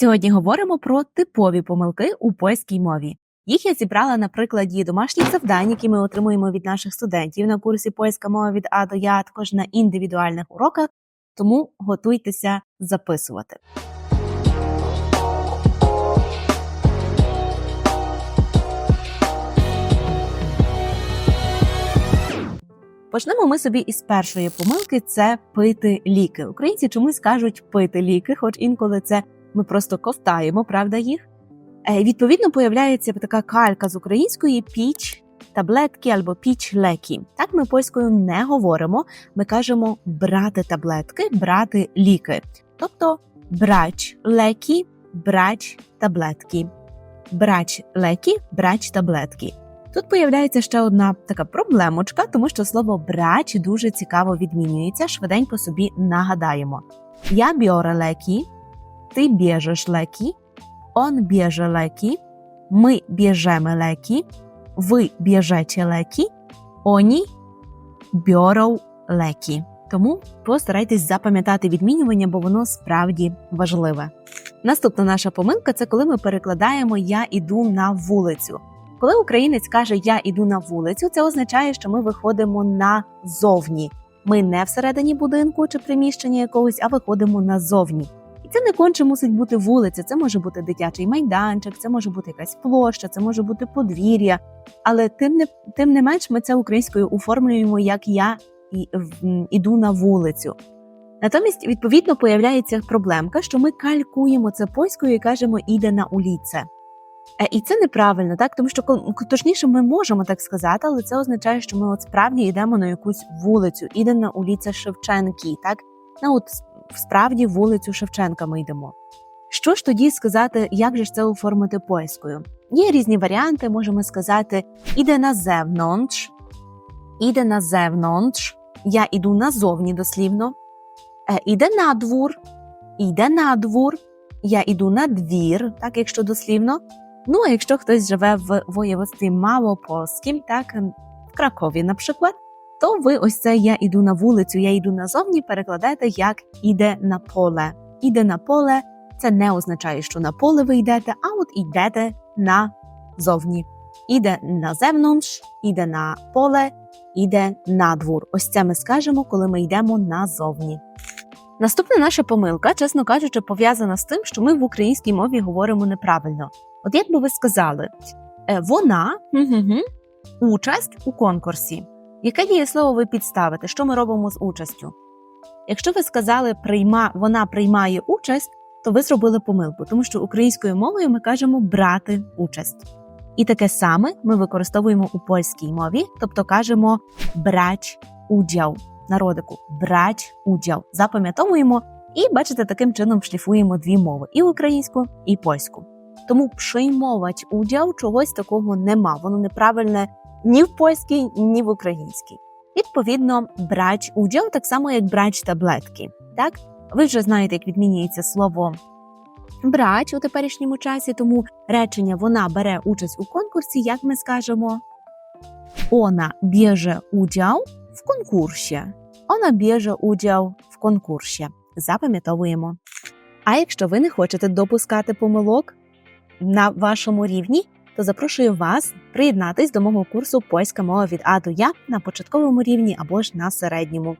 Сьогодні говоримо про типові помилки у польській мові. Їх я зібрала на прикладі домашніх завдань, які ми отримуємо від наших студентів на курсі польська мова від А до Я, також на індивідуальних уроках. Тому готуйтеся записувати. Почнемо ми собі із першої помилки: це пити ліки. Українці чомусь кажуть пити ліки, хоч інколи це ми просто ковтаємо, правда, їх. Е, Відповідно, появляється така калька з української піч таблетки або піч лекі. Так ми польською не говоримо. Ми кажемо брати таблетки, брати ліки. Тобто брач лекі, брач таблетки. Брач лекі, брач таблетки. Тут появляється ще одна така проблемочка, тому що слово брач дуже цікаво відмінюється. Швиденько собі нагадаємо. Я biorę лекі, ти bierzesz leki, on bierze leki, my bierzemy leki, ви bierzecie leki, oni biorą leki. Тому постарайтесь запам'ятати відмінювання, бо воно справді важливе. Наступна наша помилка це коли ми перекладаємо Я іду на вулицю. Коли українець каже Я іду на вулицю, це означає, що ми виходимо назовні. Ми не всередині будинку чи приміщення якогось, а виходимо назовні. І це не конче мусить бути вулиця, це може бути дитячий майданчик, це може бути якась площа, це може бути подвір'я. Але тим не тим не менш ми це українською оформлюємо як я і, іду на вулицю. Натомість, відповідно, появляється проблемка, що ми калькуємо це польською і кажемо іде на уліце. Е, І це неправильно, так тому що точніше, ми можемо так сказати, але це означає, що ми от справді йдемо на якусь вулицю, іде на уліця Шевченки, так на от справді вулицю Шевченка ми йдемо. Що ж тоді сказати, як же це оформити польською? Є різні варіанти. Можемо сказати іде на зевнонч, іде на зевнонч, я іду назовні дослівно, е, іде на двор, іде на двор, я іду на двір, так якщо дослівно. Ну а якщо хтось живе в воєводстві Малопольським, так в Кракові, наприклад, то ви ось це я іду на вулицю, я йду назовні, перекладаєте як іде на поле. Іде на поле це не означає, що на поле ви йдете, а от йдете назовні. Іде на зевнонш, іде на поле, іде на двор. Ось це ми скажемо, коли ми йдемо назовні. Наступна наша помилка, чесно кажучи, пов'язана з тим, що ми в українській мові говоримо неправильно. От як би ви сказали, е, вона участь у конкурсі. Яке дієслово ви підставите? Що ми робимо з участю? Якщо ви сказали прийма, вона приймає участь, то ви зробили помилку, тому що українською мовою ми кажемо брати участь. І таке саме ми використовуємо у польській мові, тобто кажемо брать уділ народику, брать уділ. Запам'ятовуємо і, бачите, таким чином шліфуємо дві мови: і українську, і польську. Тому приймовать уділ чогось такого нема. Воно неправильне ні в польській, ні в українській. Відповідно, брач уділ так само, як брач таблетки. Так, ви вже знаєте, як відмінюється слово брач у теперішньому часі, тому речення вона бере участь у конкурсі, як ми скажемо. Ona bierze udział w konkursie. Ona bierze udział в конкурсі. Запам'ятовуємо. А якщо ви не хочете допускати помилок на вашому рівні, то запрошую вас приєднатись до мого курсу Польська мова від А до Я на початковому рівні або ж на середньому.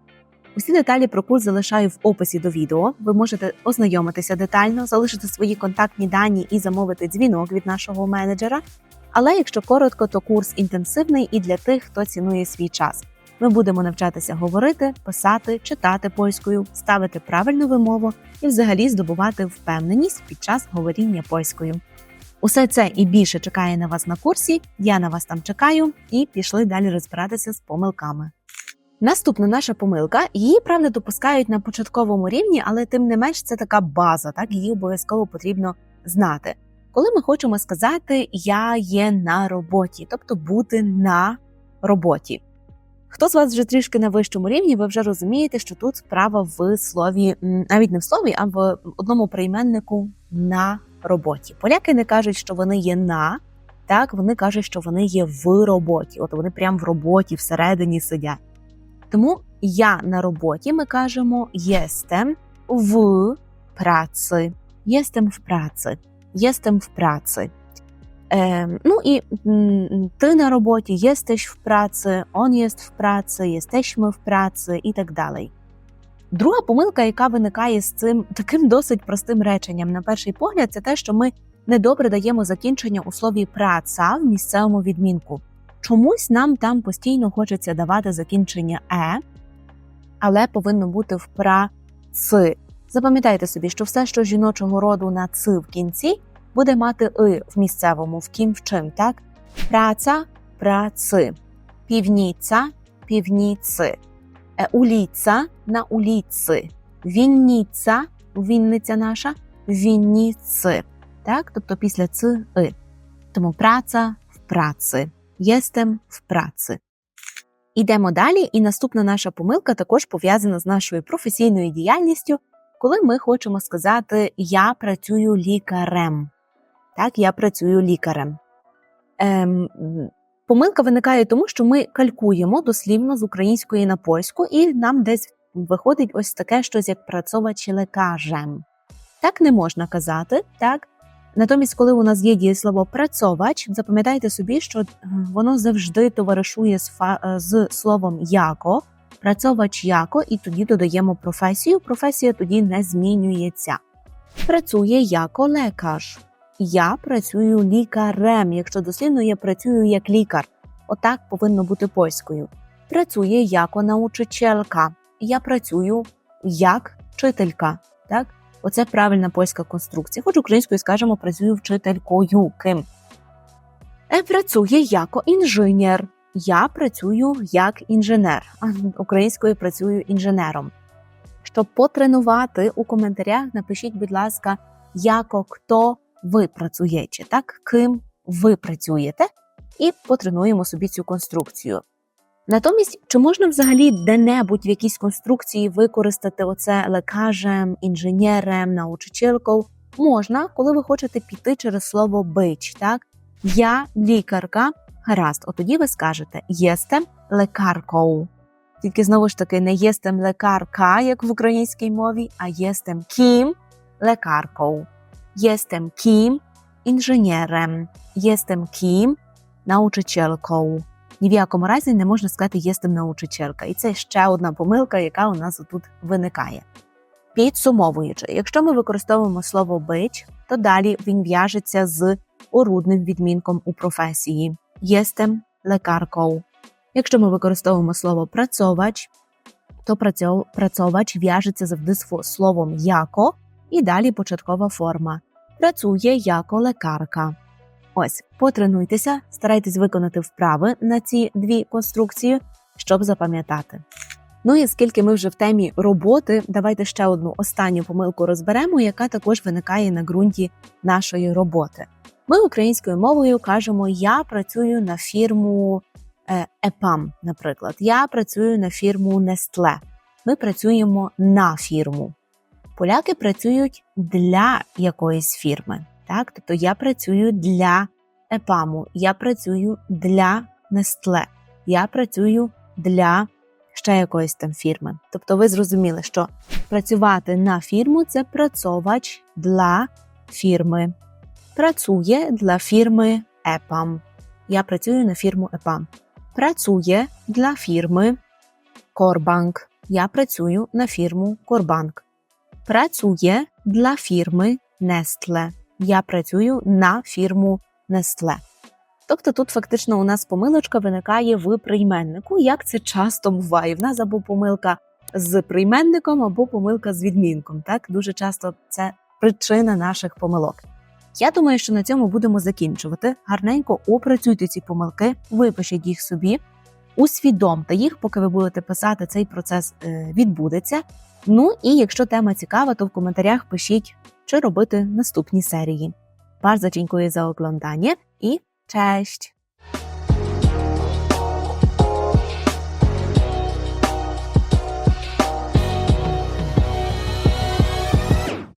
Усі деталі про курс залишаю в описі до відео. Ви можете ознайомитися детально, залишити свої контактні дані і замовити дзвінок від нашого менеджера. Але якщо коротко, то курс інтенсивний і для тих, хто цінує свій час. Ми будемо навчатися говорити, писати, читати польською, ставити правильну вимову і взагалі здобувати впевненість під час говоріння польською. Усе це і більше чекає на вас на курсі. Я на вас там чекаю і пішли далі розбиратися з помилками. Наступна наша помилка. Її правда допускають на початковому рівні, але тим не менш це така база, так її обов'язково потрібно знати. Коли ми хочемо сказати Я є на роботі, тобто бути на роботі. Хто з вас вже трішки на вищому рівні, ви вже розумієте, що тут справа в слові, навіть не в слові, а в одному прийменнику на роботі. Поляки не кажуть, що вони є на, так вони кажуть, що вони є в роботі. От вони прямо в роботі всередині сидять. Тому я на роботі ми кажемо єстем в праці. Jestem w pracy. Jestem w pracy. Em, ну і ти на роботі, jesteś w pracy, on jest в pracy, jesteśmy в pracy і так далі. Друга помилка, яка виникає з цим таким досить простим реченням, на перший погляд, це те, що ми недобре даємо закінчення у слові праця в місцевому відмінку. Чомусь нам там постійно хочеться давати закінчення е, але повинно бути в праці. Запам'ятайте собі, що все, що жіночого роду на ци в кінці, буде мати и в місцевому, в кім в чим, так? Праця праці, півніця півніци, е, уліця на уліці, вінніця, вінниця наша, вінніци. Так? Тобто після ци и. Тому праця в праці. Єстем в праці. Ідемо далі, і наступна наша помилка також пов'язана з нашою професійною діяльністю, коли ми хочемо сказати Я працюю лікарем. Так, я працюю лікарем. Ем, помилка виникає тому, що ми калькуємо дослівно з української на польську, і нам десь виходить ось таке щось як працьовач лекарем. Так не можна казати, так? Натомість, коли у нас є дієслово працьовач, запам'ятайте собі, що е, воно завжди товаришує з, фа- е, з словом яко, працьовач яко, і тоді додаємо професію. Професія тоді не змінюється. Працює яко лекар. Я працюю лікарем. Якщо дослівно, я працюю як лікар. Отак повинно бути польською. Працює яко научителька. Я працюю як вчителька. Так? Оце правильна польська конструкція. Хоч українською скажемо, працюю вчителькою. Ким? Е, працює яко інженер. Я працюю як інженер. Українською працюю інженером. Щоб потренувати у коментарях, напишіть, будь ласка, яко хто ви працюєте, так? Ким ви працюєте, і потренуємо собі цю конструкцію. Натомість, чи можна взагалі де-небудь в якійсь конструкції використати оце лекажем, інженерем, научителькою? Можна, коли ви хочете піти через слово бич, так? Я лікарка. Гаразд, от тоді ви скажете єстем лекаркою. Тільки знову ж таки не єстем лекарка, як в українській мові, а єстем ким лекаркою. Єстем ким інженерем. Єстем ким научителькою. Ні в якому разі не можна сказати єстем научителька. І це ще одна помилка, яка у нас тут виникає. Підсумовуючи, якщо ми використовуємо слово бич, то далі він в'яжеться з орудним відмінком у професії єстем лекаркою. Якщо ми використовуємо слово працьовач, то працьов- працьовач в'яжеться завжди словом яко і далі початкова форма. Працює яко лекарка. Ось, потренуйтеся, старайтесь виконати вправи на ці дві конструкції, щоб запам'ятати. Ну і оскільки ми вже в темі роботи, давайте ще одну останню помилку розберемо, яка також виникає на ґрунті нашої роботи. Ми українською мовою кажемо Я працюю на фірму е, ЕПАМ, наприклад. Я працюю на фірму Nestle. Ми працюємо на фірму. Поляки працюють для якоїсь фірми. Так? Тобто я працюю для ЕПАМу, я працюю для Nestle, я працюю для ще якоїсь там фірми. Тобто ви зрозуміли, що працювати на фірму це працьовач для фірми. Працює для фірми ЕПАМ. Я працюю на фірму ЕПАМ. Працює для фірми Корбанк. Я працюю на фірму Корбанк. Працює для фірми Nestle. Я працюю на фірму Nestle. Тобто тут фактично у нас помилочка виникає в прийменнику, як це часто буває. В нас або помилка з прийменником, або помилка з відмінком. Так дуже часто це причина наших помилок. Я думаю, що на цьому будемо закінчувати. Гарненько опрацюйте ці помилки, випишіть їх собі, усвідомте їх, поки ви будете писати, цей процес е, відбудеться. Ну і якщо тема цікава, то в коментарях пишіть, чи робити наступні серії. Bardzo dziękuję za oglądanie i cześć!